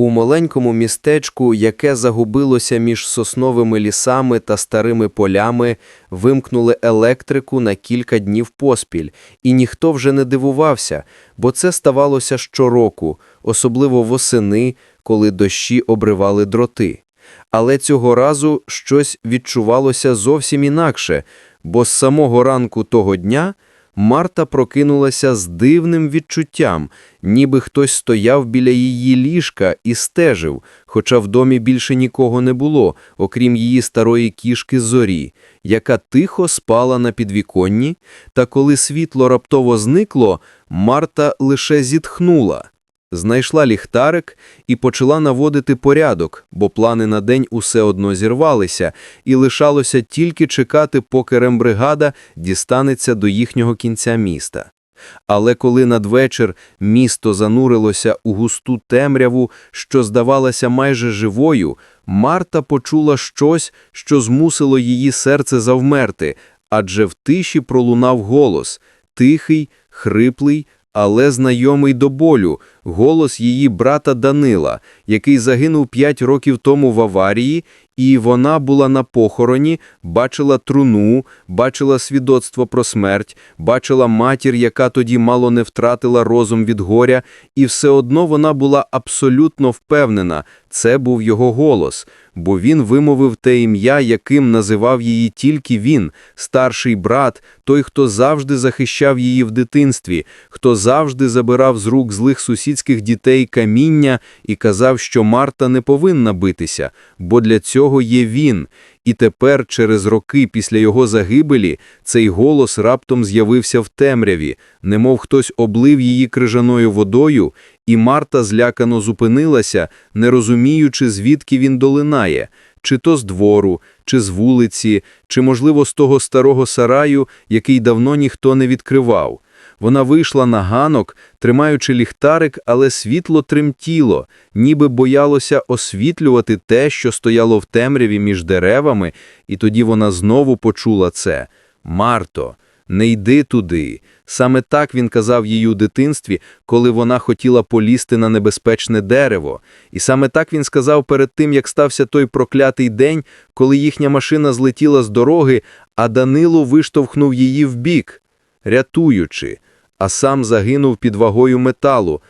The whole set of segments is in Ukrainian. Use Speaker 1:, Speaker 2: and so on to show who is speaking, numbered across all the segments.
Speaker 1: У маленькому містечку, яке загубилося між сосновими лісами та старими полями, вимкнули електрику на кілька днів поспіль, і ніхто вже не дивувався, бо це ставалося щороку, особливо восени, коли дощі обривали дроти. Але цього разу щось відчувалося зовсім інакше, бо з самого ранку того дня Марта прокинулася з дивним відчуттям, ніби хтось стояв біля її ліжка і стежив, хоча в домі більше нікого не було, окрім її старої кішки зорі, яка тихо спала на підвіконні, та коли світло раптово зникло, Марта лише зітхнула. Знайшла ліхтарик і почала наводити порядок, бо плани на день усе одно зірвалися, і лишалося тільки чекати, поки рембригада дістанеться до їхнього кінця міста. Але коли надвечір місто занурилося у густу темряву, що здавалася майже живою, Марта почула щось, що змусило її серце завмерти, адже в тиші пролунав голос – тихий, хриплий, але знайомий до болю, голос її брата Данила, який загинув п'ять років тому в аварії, і вона була на похороні, бачила труну, бачила свідоцтво про смерть, бачила матір, яка тоді мало не втратила розум від горя, і все одно вона була абсолютно впевнена, це був його голос, бо він вимовив те ім'я, яким називав її тільки він, старший брат, той, хто завжди захищав її в дитинстві, хто завжди забирав з рук злих сусідських дітей каміння і казав, що Марта не повинна битися, бо для цього є він. І тепер, через роки після його загибелі, цей голос раптом з'явився в темряві, немов хтось облив її крижаною водою, і Марта злякано зупинилася, не розуміючи, звідки він долинає, чи то з двору, чи з вулиці, чи, можливо, з того старого сараю, який давно ніхто не відкривав. Вона вийшла на ганок, тримаючи ліхтарик, але світло тремтіло, ніби боялося освітлювати те, що стояло в темряві між деревами, і тоді вона знову почула це. «Марто, не йди туди». Саме так він казав їй у дитинстві, коли вона хотіла полізти на небезпечне дерево. І саме так він сказав перед тим, як стався той проклятий день, коли їхня машина злетіла з дороги, а Данило виштовхнув її вбік, рятуючи а сам загинув під вагою металу.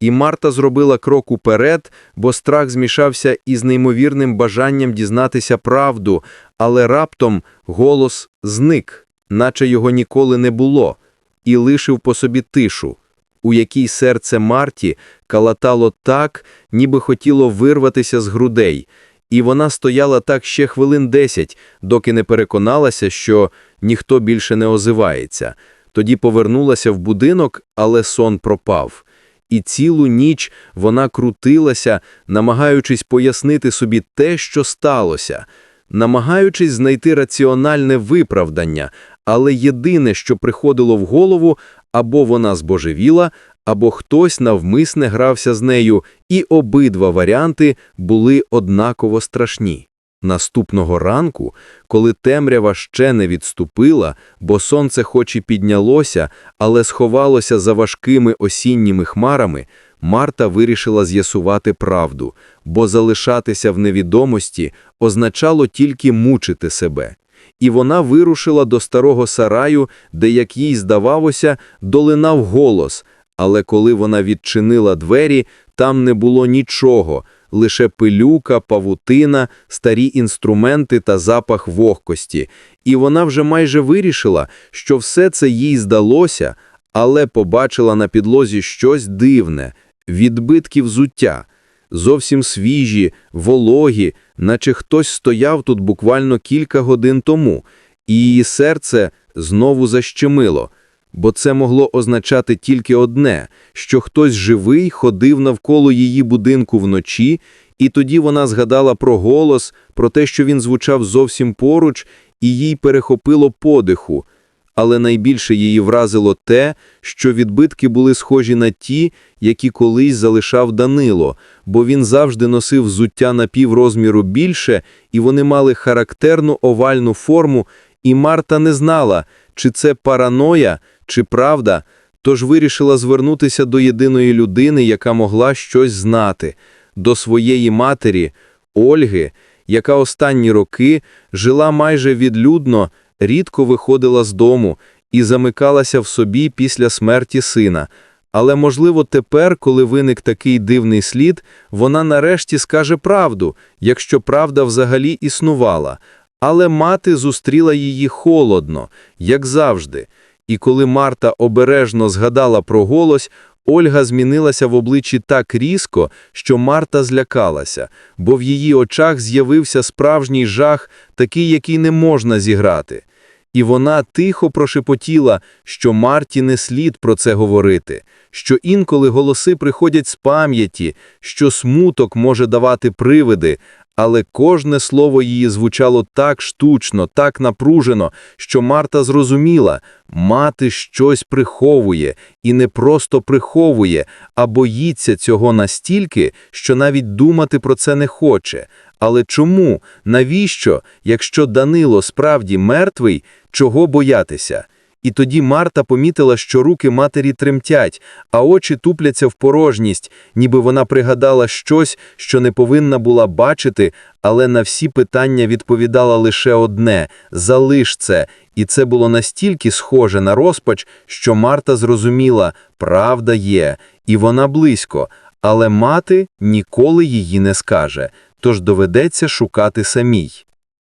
Speaker 1: І Марта зробила крок уперед, бо страх змішався із неймовірним бажанням дізнатися правду, але раптом голос зник, наче його ніколи не було, і лишив по собі тишу, у якій серце Марті калатало так, ніби хотіло вирватися з грудей, і вона стояла так ще хвилин десять, доки не переконалася, що ніхто більше не озивається. Тоді повернулася в будинок, але сон пропав. І цілу ніч вона крутилася, намагаючись пояснити собі те, що сталося, намагаючись знайти раціональне виправдання, але єдине, що приходило в голову, або вона збожевіла, або хтось навмисне грався з нею, і обидва варіанти були однаково страшні. Наступного ранку, коли темрява ще не відступила, бо сонце хоч і піднялося, але сховалося за важкими осінніми хмарами, Марта вирішила з'ясувати правду, бо залишатися в невідомості означало тільки мучити себе. І вона вирушила до старого сараю, де, як їй здавалося, долинав голос, але коли вона відчинила двері, там не було нічого лише пилюка, павутина, старі інструменти та запах вогкості, і вона вже майже вирішила, що все це їй здалося, але побачила на підлозі щось дивне, відбитки взуття, зовсім свіжі, вологі, наче хтось стояв тут буквально кілька годин тому, і її серце знову защемило. Бо це могло означати тільки одне, що хтось живий ходив навколо її будинку вночі, і тоді вона згадала про голос, про те, що він звучав зовсім поруч, і їй перехопило подиху. Але найбільше її вразило те, що відбитки були схожі на ті, які колись залишав Данило, бо він завжди носив взуття на піврозміру більше, і вони мали характерну овальну форму, і Марта не знала, чи це параноя, чи правда, тож вирішила звернутися до єдиної людини, яка могла щось знати. до своєї матері, Ольги, яка останні роки жила майже відлюдно, рідко виходила з дому і замикалася в собі після смерті сина. Але, можливо, тепер, коли виник такий дивний слід, вона нарешті скаже правду, якщо правда взагалі існувала. Але мати зустріла її холодно, як завжди. І коли Марта обережно згадала про голос, Ольга змінилася в обличчі так різко, що Марта злякалася, бо в її очах з'явився справжній жах, такий, який не можна зіграти. І вона тихо прошепотіла, що Марті не слід про це говорити, що інколи голоси приходять з пам'яті, що смуток може давати привиди, але кожне слово її звучало так штучно, так напружено, що Марта зрозуміла, мати щось приховує, і не просто приховує, а боїться цього настільки, що навіть думати про це не хоче. Але чому? Навіщо, якщо Данило справді мертвий, чого боятися? І тоді Марта помітила, що руки матері тремтять, а очі тупляться в порожність, ніби вона пригадала щось, що не повинна була бачити, але на всі питання відповідала лише одне – «залиш це». І це було настільки схоже на розпач, що Марта зрозуміла – правда є, і вона близько, але мати ніколи її не скаже, тож доведеться шукати самій.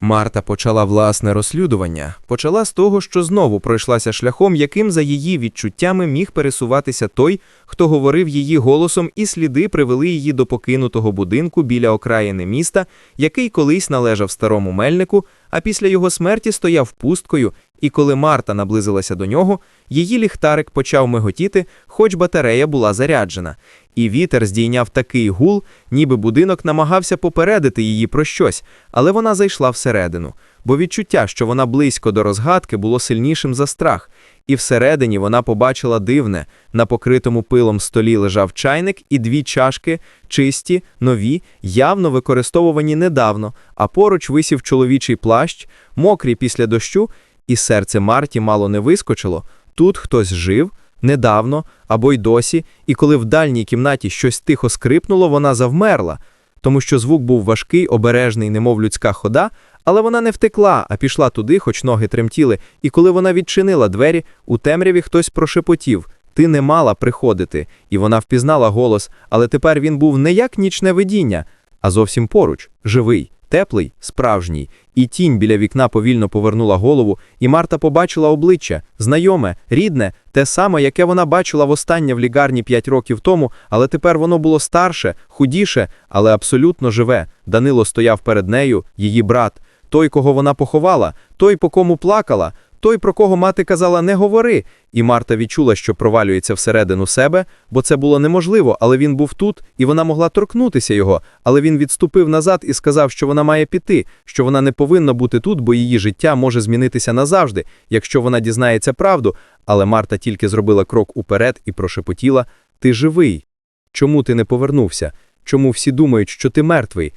Speaker 2: Марта почала власне розслідування, почала з того, що знову пройшлася шляхом, яким за її відчуттями міг пересуватися той, хто говорив її голосом, і сліди привели її до покинутого будинку біля окраїни міста, який колись належав старому мельнику, а після його смерті стояв пусткою, і коли Марта наблизилася до нього, її ліхтарик почав миготіти, хоч батарея була заряджена. І вітер здійняв такий гул, ніби будинок намагався попередити її про щось, але вона зайшла всередину, бо відчуття, що вона близько до розгадки, було сильнішим за страх. І всередині вона побачила дивне: на покритому пилом столі лежав чайник і дві чашки, чисті, нові, явно використовувані недавно, а поруч висів чоловічий плащ, мокрий після дощу, і серце Марті мало не вискочило. Тут хтось жив недавно або й досі, і коли в дальній кімнаті щось тихо скрипнуло, вона завмерла, тому що звук був важкий, обережний, немов людська хода, але вона не втекла, а пішла туди, хоч ноги тремтіли, і коли вона відчинила двері, у темряві хтось прошепотів Ти не мала приходити, і вона впізнала голос, але тепер він був не як нічне видіння, а зовсім поруч, живий. Теплий, справжній, і тінь біля вікна повільно повернула голову, і Марта побачила обличчя, знайоме, рідне, те саме, яке вона бачила востаннє в лікарні п'ять років тому, але тепер воно було старше, худіше, але абсолютно живе. Данило стояв перед нею, її брат, той, кого вона поховала, той, по кому плакала, той, про кого мати казала «не говори». І Марта відчула, що провалюється всередину себе, бо це було неможливо, але він був тут, і вона могла торкнутися його, але він відступив назад і сказав, що вона має піти, що вона не повинна бути тут, бо її життя може змінитися назавжди, якщо вона дізнається правду. Але Марта тільки зробила крок уперед і прошепотіла «Ти живий. Чому ти не повернувся? Чому всі думають, що ти мертвий?»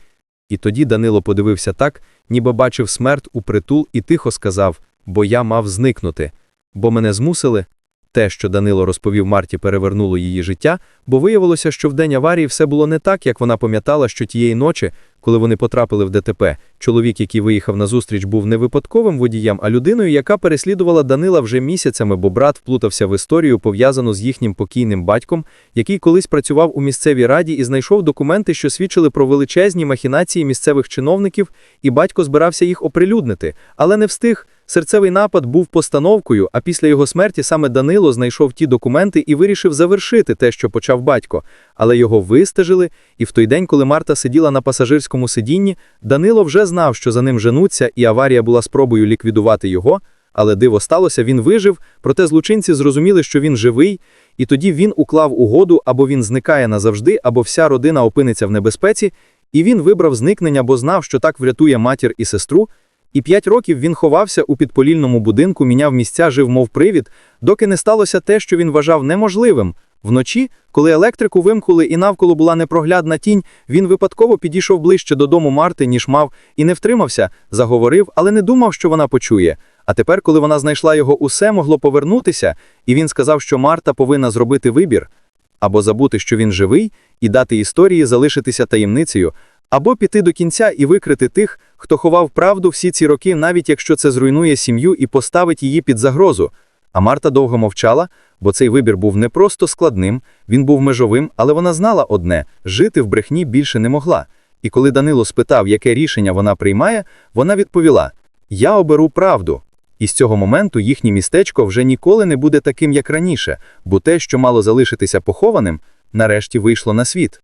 Speaker 2: І тоді Данило подивився так, ніби бачив смерть у притул і тихо сказав бо я мав зникнути, бо мене змусили. Те, що Данило розповів Марті, перевернуло її життя, бо виявилося, що в день аварії все було не так, як вона пам'ятала, що тієї ночі, коли вони потрапили в ДТП, чоловік, який виїхав на зустріч, був не випадковим водієм, а людиною, яка переслідувала Данила вже місяцями, бо брат вплутався в історію, пов'язану з їхнім покійним батьком, який колись працював у місцевій раді і знайшов документи, що свідчили про величезні махінації місцевих чиновників, і батько збирався їх оприлюднити, але не встиг. Серцевий напад був постановкою, а після його смерті саме Данило знайшов ті документи і вирішив завершити те, що почав батько. Але його вистежили, і в той день, коли Марта сиділа на пасажирському сидінні, Данило вже знав, що за ним женуться, і аварія була спробою ліквідувати його. Але диво сталося, він вижив, проте злочинці зрозуміли, що він живий, і тоді він уклав угоду, або він зникає назавжди, або вся родина опиниться в небезпеці, і він вибрав зникнення, бо знав, що так врятує матір і сестру. І п'ять років він ховався у підполільному будинку, міняв місця, жив, мов привід, доки не сталося те, що він вважав неможливим. Вночі, коли електрику вимкнули і навколо була непроглядна тінь, він випадково підійшов ближче додому Марти, ніж мав, і не втримався, заговорив, але не думав, що вона почує. А тепер, коли вона знайшла його, усе могло повернутися, і він сказав, що Марта повинна зробити вибір або забути, що він живий,
Speaker 3: і дати історії залишитися таємницею, або піти до кінця і викрити тих, хто ховав правду всі ці роки, навіть якщо це зруйнує сім'ю і поставить її під загрозу. А Марта довго мовчала, бо цей вибір був не просто складним, він був межовим, але вона знала одне – жити в брехні більше не могла. І коли Данило спитав, яке рішення вона приймає, вона відповіла «Я оберу правду». І з цього моменту їхнє містечко вже ніколи не буде таким, як раніше, бо те, що мало залишитися похованим, нарешті вийшло на світ.